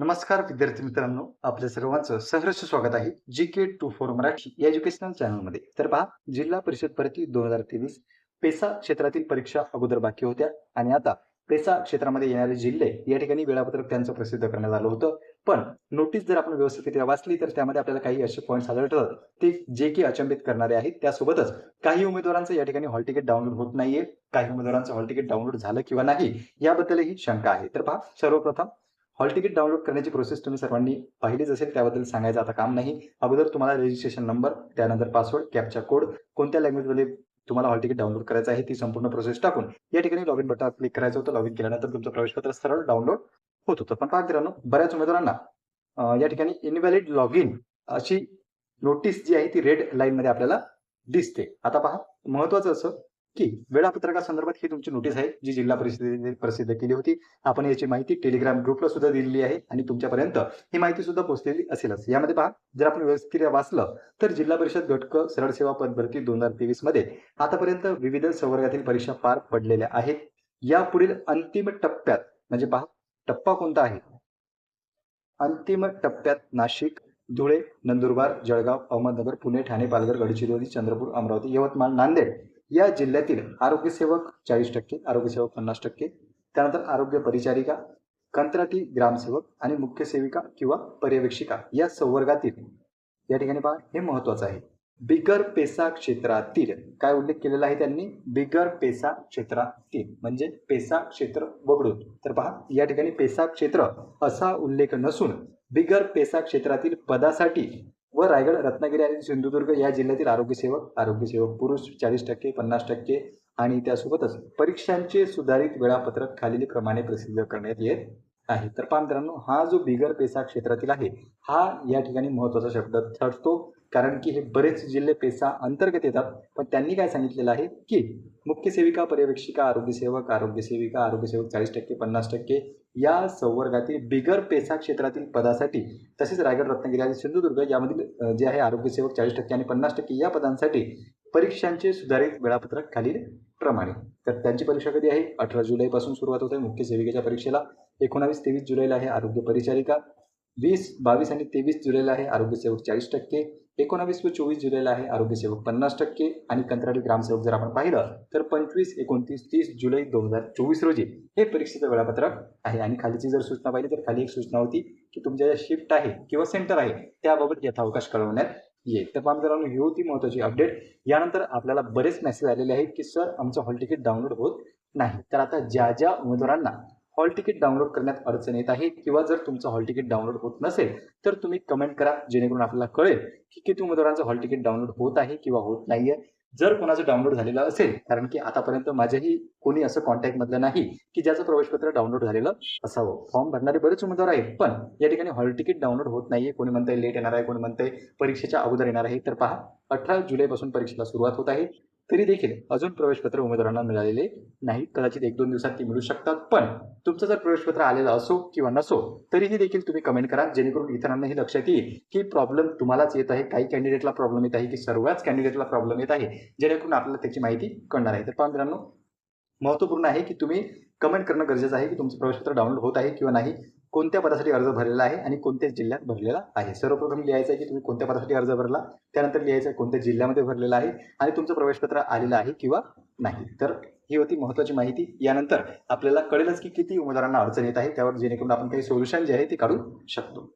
नमस्कार विद्यार्थी मित्रांनो. आपल्या सर्वांचं सहर्ष स्वागत आहे G K two four Marathi या एज्युकेशनल चॅनलमध्ये तर पहा जिल्हा परिषद भरती दोन हजार तेवीस पेसा क्षेत्रातील परीक्षा अगोदर बाकी होत्या आणि आता पेसा क्षेत्रामध्ये येणारे जिल्हे या ठिकाणी वेळापत्रक त्यांचं प्रसिद्ध करण्यात आलं होतं. पण नोटीस जर आपण व्यवस्थितरित्या वाचली तर त्यामध्ये आपल्याला काही असे पॉईंट्स आढळतात. ते जे की अचंबित करणारे आहेत. त्यासोबतच काही उमेदवारांचं या ठिकाणी हॉल तिकीट डाउनलोड होत नाहीये. काही उमेदवारांचं हॉल तिकीट डाउनलोड झालं किंवा नाही याबद्दलही शंका आहे. तर पहा सर्वप्रथम हॉल तिकीट डाउनलोड करण्याची प्रोसेस तुम्ही सर्वांनी पाहिलीच असेल त्याबद्दल सांगायचं आता काम नाही. अगोदर तुम्हाला रजिस्ट्रेशन नंबर त्यानंतर पासवर्ड कॅपचा कोड कोणत्या लँग्वेजमध्ये तुम्हाला हॉल तिकीट डाउनलोड करायचं आहे ती संपूर्ण प्रोसेस टाकून या ठिकाणी लॉग इन बटन क्लिक करायचं होतं. लॉग इन केल्यानंतर तुमचं प्रवेशपत्र सरळ डाउनलोड होत होतं. पण पहा मित्रांनो बऱ्याच उमेदवारांना या ठिकाणी इनव्हॅलिड लॉगिन अशी नोटीस जी आहे ती रेड लाईनमध्ये आपल्याला दिसते. आता पहा महत्वाचं असं की वेळापत्रकासंदर्भात ही तुमची नोटीस आहे जी जिल्हा परिषदेने प्रसिद्ध केली होती. आपण याची माहिती टेलिग्राम ग्रुपला सुद्धा दिलेली आहे आणि तुमच्यापर्यंत ही माहिती सुद्धा पोहोचलेली असेलच. यामध्ये पहा जर आपण व्यवस्थित वाचलं तर जिल्हा परिषद घटक सरळ सेवा पदभरती दोन हजार तेवीसमध्ये आतापर्यंत विविध संवर्गातील परीक्षा पार पडलेल्या आहेत. या पुढील अंतिम टप्प्यात म्हणजे पहा टप्पा कोणता आहे? अंतिम टप्प्यात नाशिक धुळे नंदुरबार जळगाव अहमदनगर पुणे ठाणे पालघर गडचिरोली चंद्रपूर अमरावती यवतमाळ नांदेड. या जिल्ह्यातील आरोग्यसेवक चाळीस टक्के आरोग्यसेवक पन्नास टक्के त्यानंतर आरोग्य परिचारिका कंत्राटी ग्रामसेवक आणि मुख्य सेविका किंवा पर्यवेक्षिका या संवर्गातील या ठिकाणी पहा हे महत्वाचं आहे. बिगर पेसा क्षेत्रातील काय उल्लेख केलेला आहे त्यांनी? बिगर पेसा क्षेत्रातील म्हणजे पेसा क्षेत्र वगळून. तर पहा या ठिकाणी पेसा क्षेत्र असा उल्लेख नसून बिगर पेसा क्षेत्रातील पदासाठी व रायगड रत्नागिरी आणि सिंधुदुर्ग या जिल्ह्यातील आरोग्यसेवक आरोग्यसेवक पुरुष चाळीस टक्के पन्नास टक्के आणि त्यासोबतच परीक्षांचे सुधारित वेळापत्रक खालील प्रमाणे प्रसिद्ध करण्यात येत आहे. तर पहा मित्रांनो हा जो बिगर पेसा क्षेत्रातील आहे हा या ठिकाणी महत्त्वाचा शब्द ठरतो. कारण की हे बरेच जिल्हे पेसा अंतर्गत येतात. पण त्यांनी काय सांगितलेलं आहे की मुख्य सेविका पर्यवेक्षिका आरोग्यसेवक आरोग्यसेविका आरोग्यसेवक चाळीस टक्के पन्नास टक्के या संवर्गातील बिगर पेसा क्षेत्रातील पदासाठी तसेच रायगड रत्नागिरी आणि सिंधुदुर्ग यामधील जे आहे आरोग्यसेवक चाळीस टक्के आणि पन्नास टक्के या पदांसाठी परीक्षांचे सुधारित वेळापत्रक खालील प्रमाणे. तर त्यांची परीक्षा कधी आहे? अठरा जुलैपासून सुरुवात होते मुख्य सेविकेच्या परीक्षेला. एकोणावीस तेवीस जुलैला आहे आरोग्य परिचारिका. वीस बावीस आणि तेवीस जुलैला आहे आरोग्यसेवक चाळीस टक्के. एकोणावीस व चोवीस जुलैला आहे आरोग्यसेवक पन्नास टक्के. आणि कंत्राटी ग्रामसेवक जर आपण पाहिलं तर पंचवीस एकोणतीस तीस जुलै दोन हजार चोवीस रोजी हे परीक्षेचं वेळापत्रक आहे. आणि खालीची जर सूचना पाहिली तर खाली एक सूचना होती की तुमच्या ज्या शिफ्ट आहे किंवा सेंटर आहे त्याबाबत यथावकाश कळवण्यात येईल तर मित्रांनो ही होती महत्वाची अपडेट यानंतर आपल्याला बरेच मेसेज आलेले आहेत की सर आमचं हॉल तिकीट डाउनलोड होत नाही. तर आता ज्या ज्या उमेदवारांना हॉल तिकीट डाउनलोड करण्यात अडचण येत आहे किंवा जर तुमचं हॉल तिकीट डाउनलोड होत नसेल तर तुम्ही कमेंट करा जेणेकरून आपल्याला कळेल की किती उमेदवारांचं हॉल तिकीट डाउनलोड होत आहे किंवा होत नाहीये. जर कोणाचं डाउनलोड झालेलं असेल कारण की आतापर्यंत माझ्याही कोणी असं कॉन्टॅक्ट मधलं नाही की ज्याचं प्रवेशपत्र डाउनलोड झालेलं असावं. फॉर्म भरणारे बरेच उमेदवार आहेत पण या ठिकाणी हॉल तिकीट डाउनलोड होत नाहीये. कोणी म्हणतंय लेट येणार आहे कोणी म्हणतंय परीक्षेच्या अगोदर येणार आहे. तर पहा अठरा जुलैपासून परीक्षेला सुरुवात होत आहे. तरी देखील अजून प्रवेशपत्र उमेदवारांना मिळालेले नाही. कदाचित एक दोन दिवसात ती मिळू शकतात. पण तुमचं जर प्रवेशपत्र आलेलं असो किंवा नसो तरीही देखील तुम्ही कमेंट करा. जेणेकरून इतरांनाही लक्षात येईल की प्रॉब्लेम तुम्हालाच येत आहे. काही कॅन्डिडेटला प्रॉब्लेम येत आहे की सर्वच कॅन्डिडेटला प्रॉब्लेम येत आहे. जेणेकरून आपल्याला त्याची माहिती कळणार आहे. तर पहा मित्रांनो महत्त्वपूर्ण आहे की तुम्ही कमेंट करणं गरजेचं आहे की तुमचं प्रवेशपत्र डाउनलोड होत आहे किंवा नाही. कोणत्या पदासाठी अर्ज भरलेला आहे आणि कोणत्या जिल्ह्यात भरलेला आहे? सर्वप्रथम लिहायचं आहे की तुम्ही कोणत्या पदासाठी अर्ज भरला? त्यानंतर लिहायचं आहे कोणत्या जिल्ह्यामध्ये भरलेला आहे आणि तुमचं प्रवेशपत्र आलेलं आहे किंवा नाही. तर ही होती महत्त्वाची माहिती. यानंतर आपल्याला कळेलच की किती उमेदवारांना अडचण येत आहे त्यावर जेणेकरून आपण काही सोल्युशन जे आहे ते काढू शकतो.